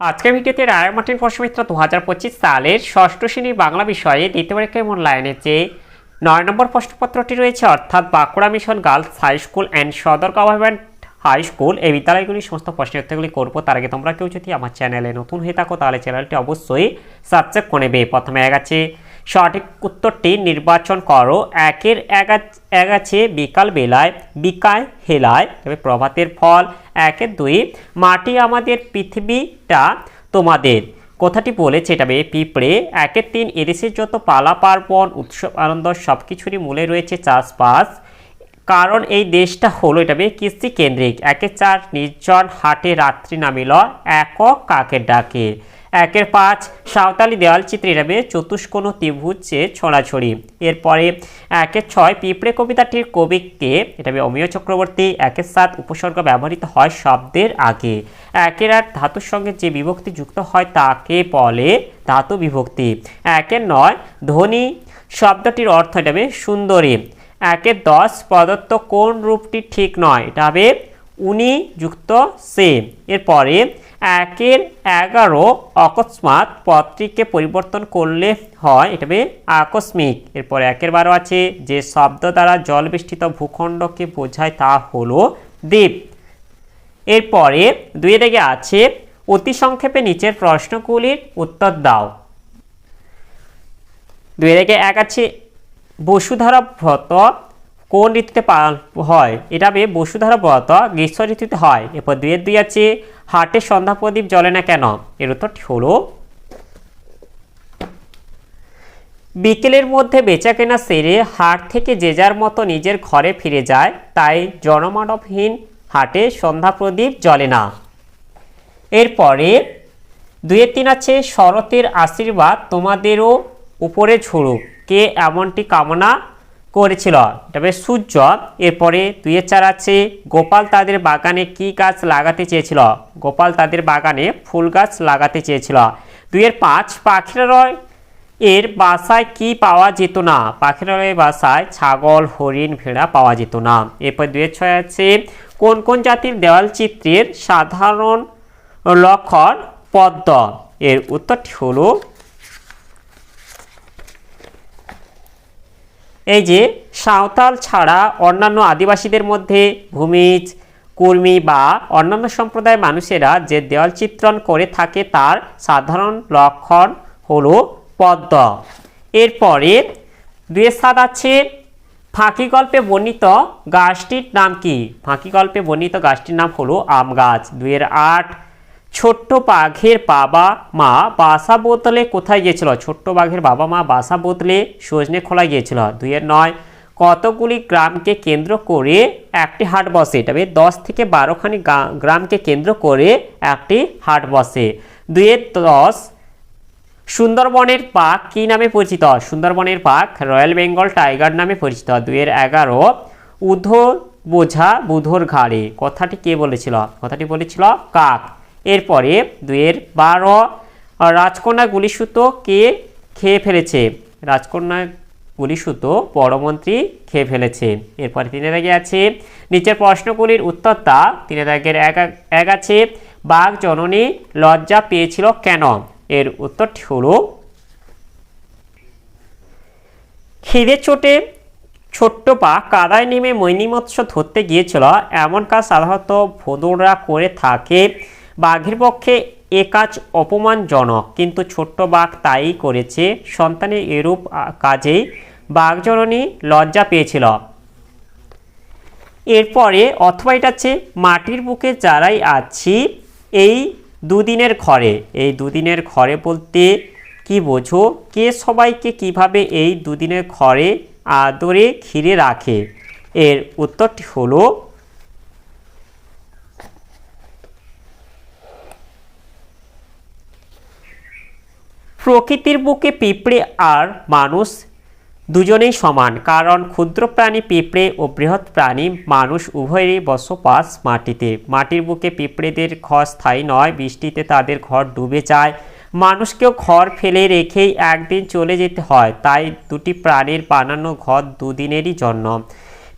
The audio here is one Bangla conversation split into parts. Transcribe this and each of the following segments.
আজকের ভিডিওতে রায় মার্টিন প্রশ্নমিত্র দু হাজার পঁচিশ সালের ষষ্ঠ শ্রেণির বাংলা বিষয়ে দ্বিতীয় পরীক্ষায় মূল্যায়নের যে নয় নম্বর প্রশ্নপত্রটি রয়েছে, অর্থাৎ Bankura mission girls high school and সদর গভর্নমেন্ট হাই স্কুল, এই বিদ্যালয়গুলি সমস্ত প্রশ্ন উত্তরগুলি করব। তার আগে তোমরা কেউ যদি আমার চ্যানেলে নতুন হয়ে থাকো, তাহলে চ্যানেলটি অবশ্যই সাবস্ক্রাইব করে নেবে। প্রথমে এক আছে সঠিক উত্তরটি নির্বাচন করো। একের এক এক আছে বিকাল বেলায়, বিকায় হেলায়, তবে প্রভাতের ফল। একের দুই, মাটি আমাদের পৃথিবীটা তোমাদের। কথাটি বলেছে, এটা বে পিঁপড়ে। একের তিন, এদেশের যত পালা পার্বণ, উৎসব আনন্দ সব কিছুরই মূলে রয়েছে চাষবাস। কারণ এই দেশটা হলো, এটা বে কৃষি কেন্দ্রিক একের চার, নির্জন হাটে রাত্রি নামিল। একক কাকের ডাকে? একের পাঁচ সাঁওতালি দেওয়াল চিত্রে বে চতুষ্কোণ ত্রিভুজে ছড়াছড়ি। এরপরে একের ছয় পিঁপড়ে কবিতাটির কবিকে এটা বে অমিয় চক্রবর্তী, একের সাত উপসর্গ ব্যবহৃত হয় শব্দের আগে। একের আট ধাতুর সঙ্গে যে বিভক্তি যুক্ত হয় তাকে বলে ধাতু বিভক্তি। একের নয় ধ্বনি শব্দটির অর্থ এটা হবে সুন্দরী। একের দশ প্রদত্ত কোন রূপটি ঠিক নয় এটা হবে উনি যুক্ত সে। এরপরে একের এগারো অকস্মাৎ পত্রিকে পরিবর্তন করলে হয়, এটা আকস্মিক। এরপর একের বারো আছে, যে শব্দ দ্বারা জল বেষ্টিত ভূখণ্ডকে বোঝায় তা হলো দ্বীপ। এরপরে দুই দিকে আছে, অতি সংক্ষেপে নিচের প্রশ্নগুলির উত্তর দাও। দুই দিকে এক আছে, বসুধারা ব্রত কোন ঋতুতে হয়? এটা হবে বসুধারা ব্রত, গ্রীষ্ম ঋতুতে হয়। এরপর দুইয়ের দুই আছে হাটের সন্ধ্যা প্রদীপ জ্বলে না কেন? এর উত্তরটি হলো, বিকেলের মধ্যে বেচা কেনা সেরে হাট থেকে যে যার মতো নিজের ঘরে ফিরে যায়, তাই জনমানবহীন হাটে সন্ধ্যা প্রদীপ জ্বলে না। এরপরে দুয়ের তিন আছে, শরতের আশীর্বাদ তোমাদেরও উপরে ঝুড়ুক কে এমনটি কামনা করেছিল। তবে সূর্য এরপরে দুয়ের চার আছে। গোপাল তাদের বাগানে কি গাছ লাগাতে চেয়েছিল? গোপাল তাদের বাগানে ফুল গাছ লাগাতে চেয়েছিল। দুয়ের পাঁচ পাখিরালয়। এর বাসায় কি পাওয়া যেত না? পাখিরালয়ের বাসায় ছাগল, হরিণ, ভেড়া পাওয়া যেত না। এরপর দুয়ের ছয় আছে। কোন কোন জাতির দেওয়াল চিত্রের সাধারণ লক্ষণ পদ্ম? এর উত্তরটি হলো এই যে সাঁওতাল ছাড়া অন্যান্য আদিবাসীদের মধ্যে ভূমিজ, কুর্মী বা অন্যান্য সম্প্রদায়ের মানুষেরা যে দেওয়াল চিত্রণ করে থাকে তার সাধারণ লক্ষণ হলো পদ্ম। এরপরে দুয়ের সাত আছে, ফাঁকি গল্পে বর্ণিত গাছটির নাম কি? ফাঁকি গল্পে বর্ণিত গাছটির নাম হলো আম গাছ। দুয়ের আট ছোট্ট বাঘের বাবা মা বাসা বোতলে কোথায় গিয়েছিল? ছোট্ট বাঘের বাবা মা বাসা বোতলে সজনে খোলা গিয়েছিল। দুইয়ের নয়, কতগুলি গ্রামকে কেন্দ্র করে একটি হাট বসে? তবে দশ থেকে বারোখানি গ্রামকে কেন্দ্র করে একটি হাট বসে। দুইয়ের দশ, সুন্দরবনের পাক কি নামে পরিচিত? সুন্দরবনের পাক রয়্যাল বেঙ্গল টাইগার নামে পরিচিত। দুইয়ের এগারো, উধো বোঝা বুধোর ঘাড়ে। কথাটি কে বলেছিল? কথাটি বলেছিল কাক। এরপরে দুইয়ের বারো রাজকন্যা গুলিসুতো কে খেয়ে ফেলেছে? রাজকন্যা গুলিসুতো বড়মন্ত্রী খেয়ে ফেলেছে। এরপরে তিনের দাগে আছে, নিচের প্রশ্নগুলির উত্তর তা তিনের দাগের এক আছে, বাঘ জননী লজ্জা পেয়েছিল কেন? এর উত্তরটি হলো, খিদে চোটে ছোট্ট পা কাদায় নেমে মৈনী মৎস্য ধরতে গিয়েছিল। এমন কাজ সাধারণত ভোদররা করে থাকে। বাঘের পক্ষে এ কাজ অপমানজনক, কিন্তু ছোট্ট বাঘ তাই করেছে, সন্তানের এরূপ কাজেই বাঘজননী লজ্জা পেয়েছিল। এরপরে অথবা এটা হচ্ছে মাটির বুকে যারাই আছি, এই দুদিনের ঘরে, এই দুদিনের ঘরে বলতে কি বোঝো? কে সবাইকে কীভাবে এই দুদিনের ঘরে আদরে ঘিরে রাখে? এর উত্তরটি হলো প্রকৃতির বুকে পিঁপড়ে আর মানুষ দুজনেই সমান, কারণ ক্ষুদ্র প্রাণী পিঁপড়ে ও বৃহৎ প্রাণী মানুষ উভয়েরই বসবাস মাটিতে। মাটির বুকে পিঁপড়েদের ঘর স্থায়ী নয়, বৃষ্টিতে তাদের ঘর ডুবে যায়। মানুষকেও ঘর ফেলে রেখেই একদিন চলে যেতে হয়, তাই দুটি প্রাণীর বানানো ঘর দুদিনেরই জন্য।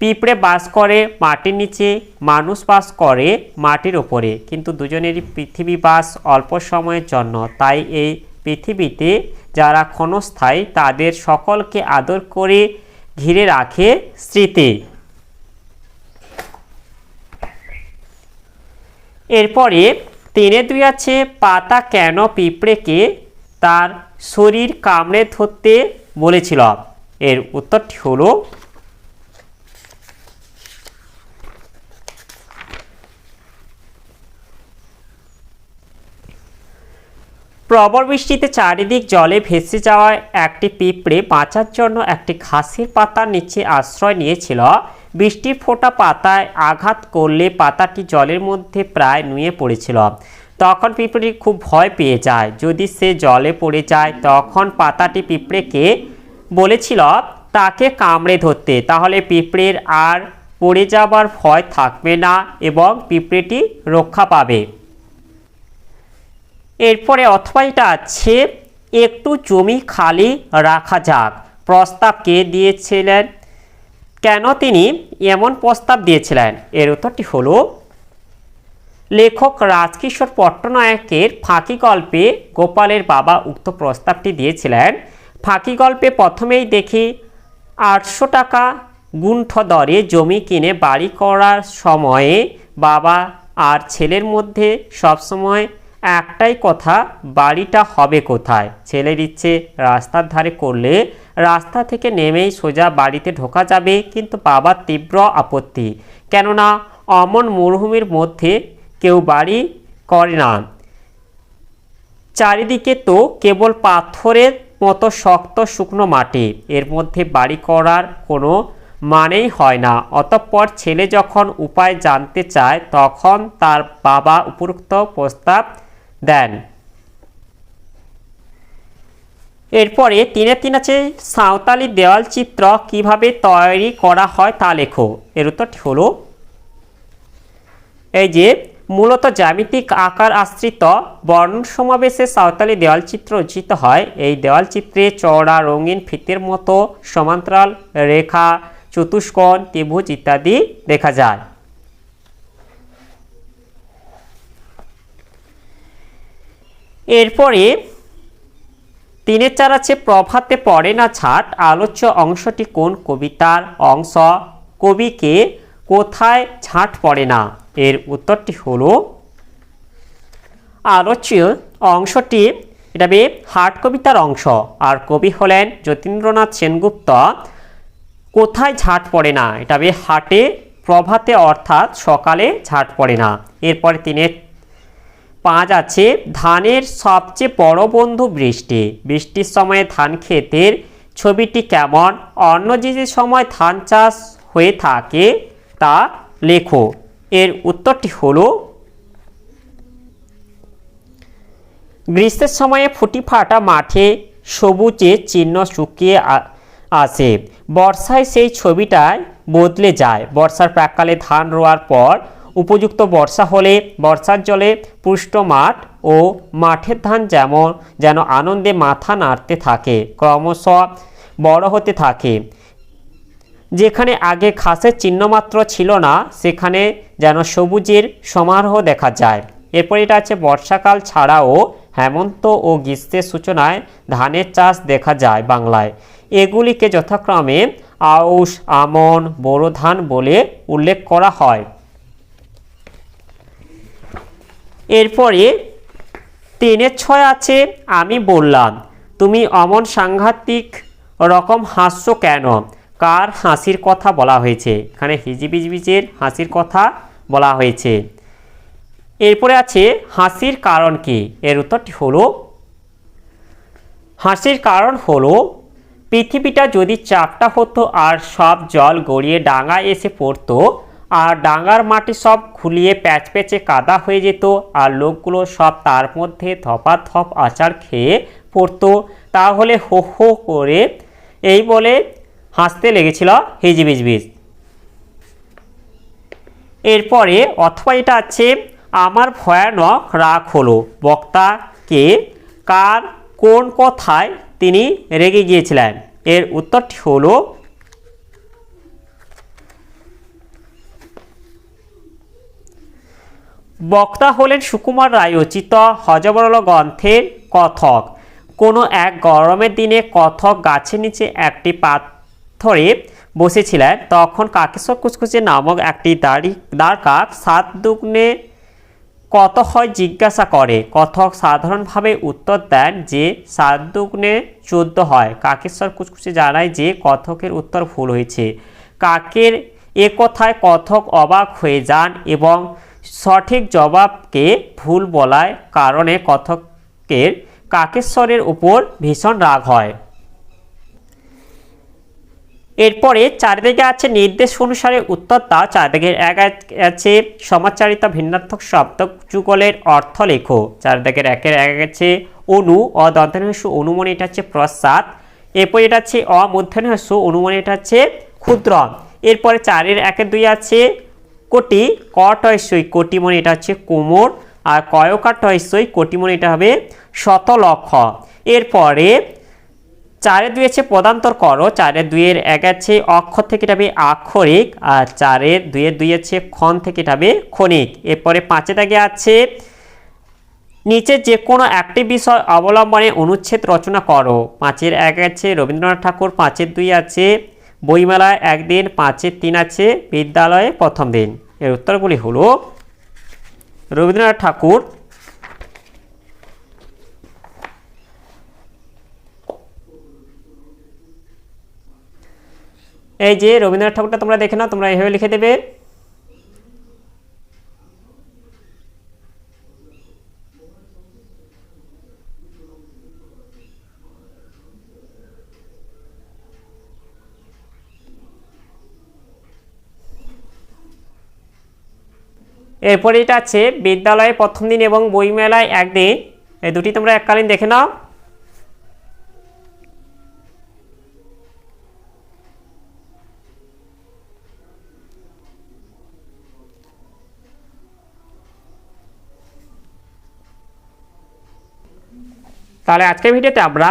পিঁপড়ে বাস করে মাটির নিচে, মানুষ বাস করে মাটির ওপরে, কিন্তু দুজনেরই পৃথিবী বাস অল্প সময়ের জন্য, তাই এই পৃথিবীতে যারা ক্ষণস্থায়ী, তাদের সকলকে আদর করে ঘিরে রাখে স্মৃতি। এরপরে তিনে দুই আছে, পাতা কেন পিঁপড়েকে তার শরীর কামড়ে ধরতে বলেছিল। এর উত্তরটি হলো প্রবল বৃষ্টিতে চারিদিক জলে ভেসে যাওয়ায় একটি পিঁপড়ে বাঁচার জন্য একটি ঘাসের পাতার নিচে আশ্রয় নিয়েছিল। বৃষ্টির ফোঁটা পাতায় আঘাত করলে পাতাটি জলের মধ্যে প্রায় নুয়ে পড়েছিল। তখন পিঁপড়ে খুব ভয় পেয়ে যায়। যদি সে জলে পড়ে যায়, তখন পাতাটি পিঁপড়েকে বলেছিল, তাকে কামড়ে ধরতে। তাহলে পিঁপড়ের আর পড়ে যাবার ভয় থাকবে না এবং পিঁপড়েটি রক্ষা পাবে। এরপরে অথবা এটা আছে, একটু জমি খালি রাখা যাক। প্রস্তাব কে দিয়েছিলেন? কেন তিনি এমন প্রস্তাব দিয়েছিলেন? এর উত্তরটি হলো, লেখক রাজকিশোর পট্টনায়কের ফাঁকি গল্পে গোপালের বাবা উক্ত প্রস্তাবটি দিয়েছিলেন। ফাঁকি গল্পে প্রথমেই দেখি, আটশো টাকা গুণ্ঠ দরে জমি কিনে বাড়ি করার সময়ে বাবা আর ছেলের মধ্যে সবসময় একটাই কথা, বাড়িটা হবে কোথায়? ছেলের ইচ্ছে রাস্তার ধারে করলে রাস্তা থেকে নেমেই সোজা বাড়িতে ঢোকা যাবে, কিন্তু বাবার তীব্র আপত্তি। কেননা, অমন মরুভূমির মধ্যে কেউ বাড়ি করে না। চারিদিকে তো কেবল পাথরের মতো শক্ত শুকনো মাটি। এর মধ্যে বাড়ি করার কোনো মানেই হয় না। অতঃপর ছেলে যখন উপায় জানতে চায়, তখন তার বাবা উপরোক্ত প্রস্তাব দেন। এরপরে তিনে তিন আছে, সাঁওতালি দেওয়াল চিত্র কীভাবে তৈরি করা হয় তা লেখো। এর উত্তরটি হলো, এই যে মূলত জ্যামিতিক আকার আশ্রিত বর্ণ সমাবেশে সাঁওতালি দেওয়ালচিত্র রচিত হয়, এই দেওয়ালচিত্রে চওড়া, রঙিন ফিতের মতো সমান্তরাল রেখা, চতুষ্কোণ, ত্রিভুজ ইত্যাদি দেখা যায়। এরপরে, তিনের চার আছে, প্রভাতে পড়ে না ছাট, আলোচ্য অংশটি কোন কবিতার অংশ? কবিকে কোথায় ছাট পড়ে না? এর উত্তরটি হলো, আলোচ্য অংশটি, এটা বে হাট কবিতার অংশ। আর কবি হলেন যতীন্দ্রনাথ সেনগুপ্ত। কোথায় ঝাট পড়ে না? এটা বে হাটে, প্রভাতে অর্থাৎ সকালে ঝাট পড়ে না। এরপরে তিনের পাঁচ আছে, ধানের সবচেয়ে বড় বন্ধু বৃষ্টি। বৃষ্টির সময়ে ধান ক্ষেতের ছবিটি কেমন? অন্য যে যে সময় ধান চাষ হয়ে থাকে, তা লেখো। এর উত্তরটি হলো, গ্রীষ্মের সময়ে ফুটি ফাটা মাঠে সবুজের চিহ্ন শুকিয়ে আসে। বর্ষায় সেই ছবিটায় বদলে যায়। বর্ষার প্রাককালে ধান রোয়ার পর উপযুক্ত বর্ষা হলে বর্ষার জলে পুষ্ট মাঠ ও মাঠের ধান যেমন যেন আনন্দে মাথা নাড়তে থাকে, ক্রমশ বড় হতে থাকে। যেখানে আগে ঘাসের চিহ্নমাত্র ছিল না, সেখানে যেন সবুজের সমারোহ দেখা যায়। এরপর এটা আছে বর্ষাকাল ছাড়াও হেমন্ত ও গ্রীষ্মের সূচনায় ধানের চাষ দেখা যায় বাংলায়। এগুলিকে যথাক্রমে আউশ, আমন, বোরো ধান বলে উল্লেখ করা হয়। এরপরে তিনের ছয় আছে, আমি বললাম, তুমি অমন সাংঘাতিক রকম হাসছো কেন? কার হাসির কথা বলা হয়েছে? এখানে হিজিবিজবিজের হাসির কথা বলা হয়েছে। এরপরে আছে, হাসির কারণ কি? এর উত্তরটি হলো, হাসির কারণ হলো, পৃথিবীটা যদি চাপটা হতো আর সব জল গড়িয়ে ডাঙায় এসে পড়তো আর ডাঙার মাটি সব খুলিয়ে প্যাচ প্যাচে কাদা হয়ে যেত, আর লোকগুলো সব তার মধ্যে ধপাধপ আচার খেয়ে পড়তো। তাহলে হো হো করে এই বলে হাসতে লেগেছিল হিজিবিজবিজ এরপরে অথবা এটা আছে, আমার ভয়ানক রাগ হলো। বক্তাকে কার? কোন কথায় তিনি রেগে গিয়েছিলেন? এর উত্তরটি হলো বক্তা হলেন সুকুমার রায় রচিত হজবরল গ্রন্থের কথক। কোনো এক গরমের দিনে কথক গাছের নিচে একটি পাথরে বসেছিলেন। তখন কাকেশ্বর কুচকুচে নামক একটি দাড়ি দাঁড় কাক সাত দুগ্নে কত হয় জিজ্ঞাসা করে। কথক সাধারণভাবে উত্তর দেন যে সাত দুগ্নে চোদ্দ হয়। কাকেশ্বর কুচকুচে জানায় যে, কথকের উত্তর ভুল হয়েছে। কাকের এ কথায় কথক অবাক হয়ে যান এবং সঠিক জবাবকে ভুল বলায় কারণে কথকের কাকেশ্বরের উপর ভীষণ রাগ হয়। এরপরে চারিদিকে আছে নির্দেশ অনুসারে উত্তর দাও। চারিদিকের এক আছে সমাচারিতা ভিন্নাত্মক শব্দ যুগলের অর্থ লেখো। চারিদিকের একের এক আছে অনু অদন্তনহস্য অনুমনি এটা হচ্ছে প্রসাদ। এরপর এটা আছে অমূর্ধনহস্য অনুমনি এটা হচ্ছে ক্ষুদ্র। এরপরে চারের একের দুই আছে কোটি কটয়সই কোটিমণি এটা হচ্ছে কোমর, আর কয়কাটয়সই কোটিমণি এটা হবে শতলক্ষ। এরপরে চারে দুই আছে পদান্তর করো চারের দুইয়ের এক আছে অক্ষর থেকে এটা হবে আক্ষরিক, আর চারের দুইয়ের দুই আছে ক্ষণ থেকে এটা হবে ক্ষণিক। এরপরে পাঁচে দাগে আছে, নিচে যে কোনো একটি বিষয় অবলম্বনে অনুচ্ছেদ রচনা করো। পাঁচের এক আছে রবীন্দ্রনাথ ঠাকুর, পাঁচের দুই আছে বইমেলায় একদিন পাঁচের তিন আছে, বিদ্যালয়ে প্রথম দিন। এর উত্তরগুলি হল, রবীন্দ্রনাথ ঠাকুর, এই যে রবীন্দ্রনাথ ঠাকুরটা তোমরা দেখে নাও, তোমরা এভাবে লিখে দেবে। এরপরে এটা আছে, বিদ্যালয়ে প্রথম দিন এবং বইমেলায় একদিন। এই দুটি তোমরা এককালীন দেখে নাও। তাহলে আজকের ভিডিওতে আমরা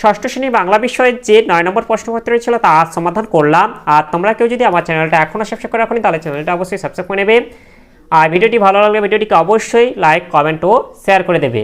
ষষ্ঠ শ্রেণি বাংলা বিষয়ের যে নয় নম্বর প্রশ্নপত্র ছিল তা সমাধান করলাম। আর তোমরা কেউ যদি আমার চ্যানেলটা এখনও সাবস্ক্রাইব করে রাখনি তাহলে চ্যানেলটা অবশ্যই সাবস্ক্রাইব করে নেবে। আর ভিডিওটি ভালো লাগলে ভিডিওটিকে অবশ্যই লাইক কমেন্ট ও শেয়ার করে দেবে।